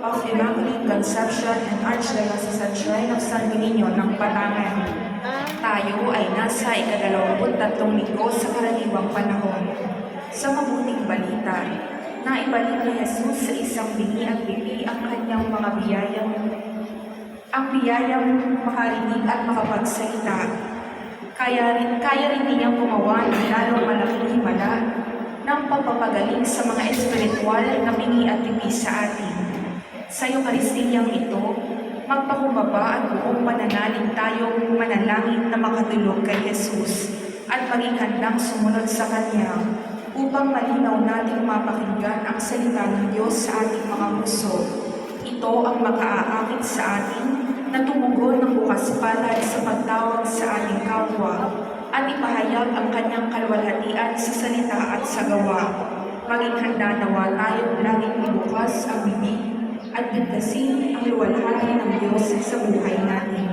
of Immaculate Conception and Archdiocese Shrine of San Benigno ng Batangan. Tayo ay nasa ikadalawamput-tatlong linggo sa karaniwang panahon. Sa mabuting balita, na ibalik ni Jesus sa isang bingi at bibi ang kanyang mga biyayang ang biyayang makarinig at makapagsalita. Kaya rin, kaya rin niyang gumawa ng lalong malaking himala ng pagpapagaling sa mga espiritual na bingi at bibi sa atin. Sa Eukaristiyang ito, magpakumbaba at buong pananalig tayong manalangin na makatulog kay Jesus at maging handang sumunod sa Kanya upang malinaw nating mapakinggan ang salita ng Diyos sa ating mga puso. Ito ang makaaakit sa atin na tumugon ng bukas palad sa pagtawag sa ating kapwa at ipahayag ang kanyang kalwalhatian sa salita at sa gawa. Maging handa nawa tayong laging ibukas ang bibig at bigkasin ang luwalhati ng Diyos sa buhay natin.